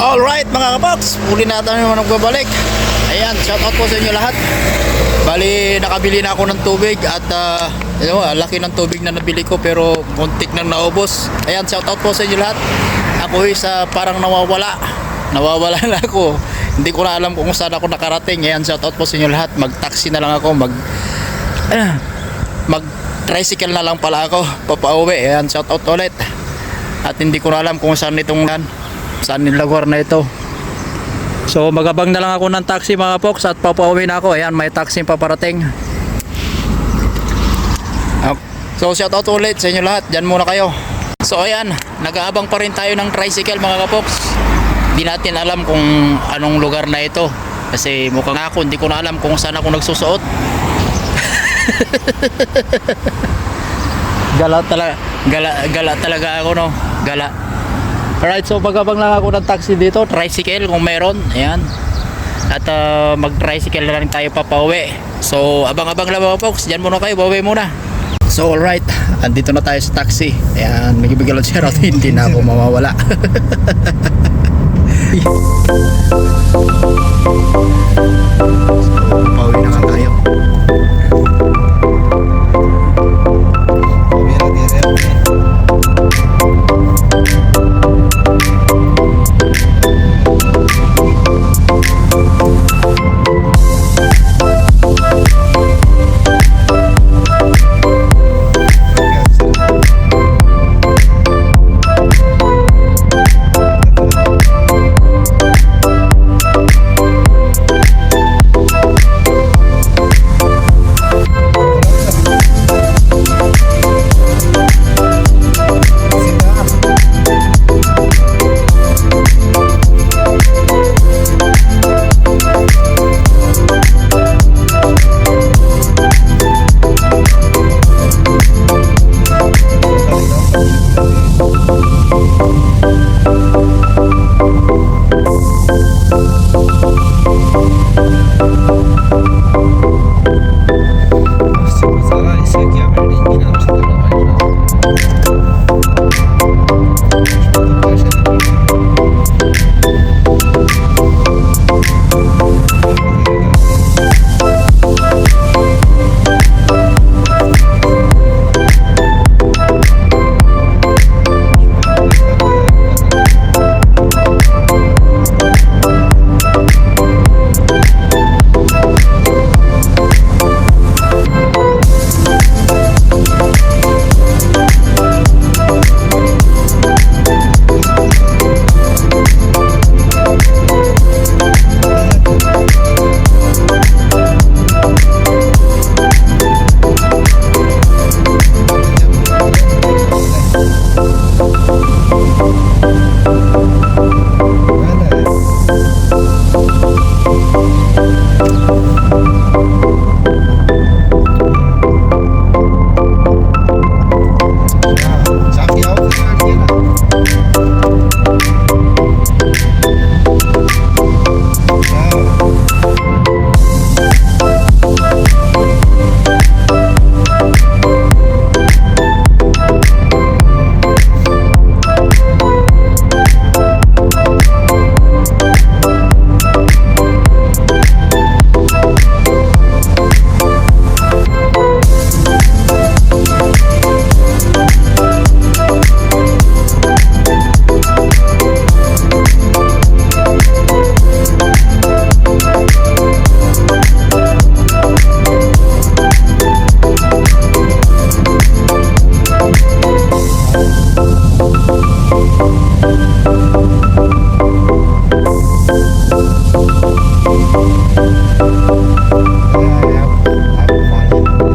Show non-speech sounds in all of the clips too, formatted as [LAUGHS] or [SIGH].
mga kapoks, muli na tayo naman nagbabalik. Ayan, shout out po sa inyo lahat. Bali, nakabili na ako ng tubig at uh, ano, laki ng tubig na nabili ko pero muntik nang naubos. Ayan, shout out po sa inyo lahat. Ako is uh, parang nawawala. Nawawala [LAUGHS] na ako. Hindi ko na alam kung saan ako nakarating. Ayan, shout out po sa inyo lahat. Mag-taxi na lang ako, mag [CLEARS THROAT] ah, mag tricycle na lang pala ako papauwi. Ayan, shout out ulit. At hindi ko na alam kung saan itong saan yung lugar na ito. So magabang na lang ako ng taxi mga folks at papauwi na ako. Ayan, may taxi paparating. Ah, So shout out ulit sa inyo lahat. Diyan muna kayo. So ayan, nag-aabang pa rin tayo ng tricycle mga kapoks. Hindi natin alam kung anong lugar na ito. Kasi mukhang ako, hindi ko na alam kung saan ako nagsusuot. [LAUGHS] gala talaga, gala, gala talaga ako no. Gala. Alright, so magabang lang ako ng taxi dito, tricycle kung meron. Ayan. At ah, mag-tricycle na lang tayo papauwi. So, abang-abang lang mga folks. Diyan muna kayo, bawi muna. So, alright. [LAUGHS] Andito na tayo sa taxi. Ayan, nagbibigay lang siya [LAUGHS] hindi na ako mawawala. [LAUGHS] Pauwi na nga tayo. have, have fun.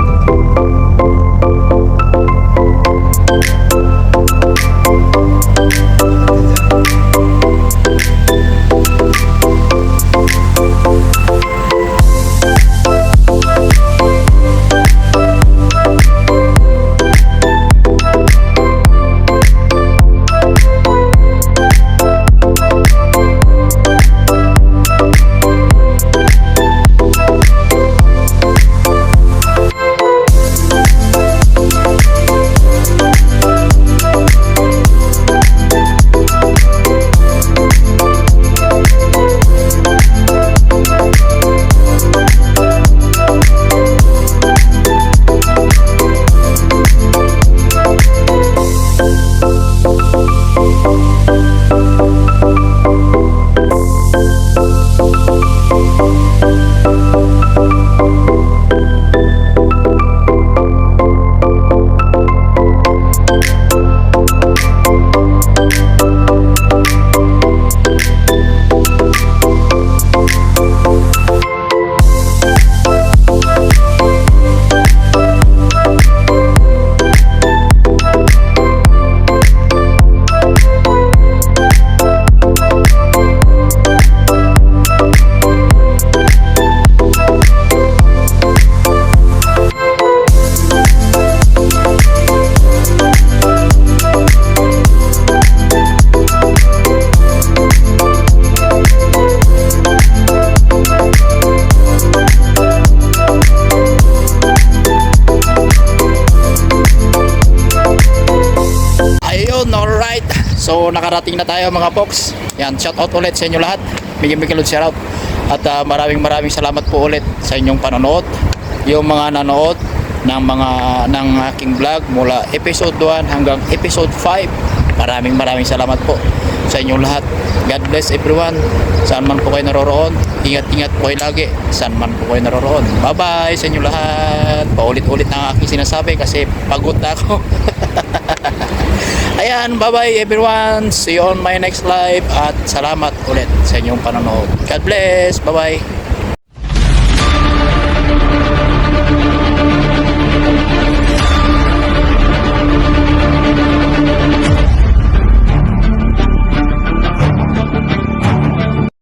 Nakarating na tayo mga folks. Yan, shout out ulit sa inyo lahat. Bigyan bigyan ulit shout out. At ah, maraming maraming salamat po ulit sa inyong panonood. Yung mga nanood ng mga ng aking vlog mula episode 1 hanggang episode 5. Maraming maraming salamat po sa inyong lahat. God bless everyone. Saan man po kayo naroroon. Ingat-ingat po kayo lagi. Saan man po kayo naroroon. Bye-bye sa inyong lahat. Paulit-ulit na ang aking sinasabi kasi pagod na ako. [LAUGHS] Ayan, bye-bye everyone. See you on my next live at salamat ulit sa inyong panonood. God bless. Bye-bye.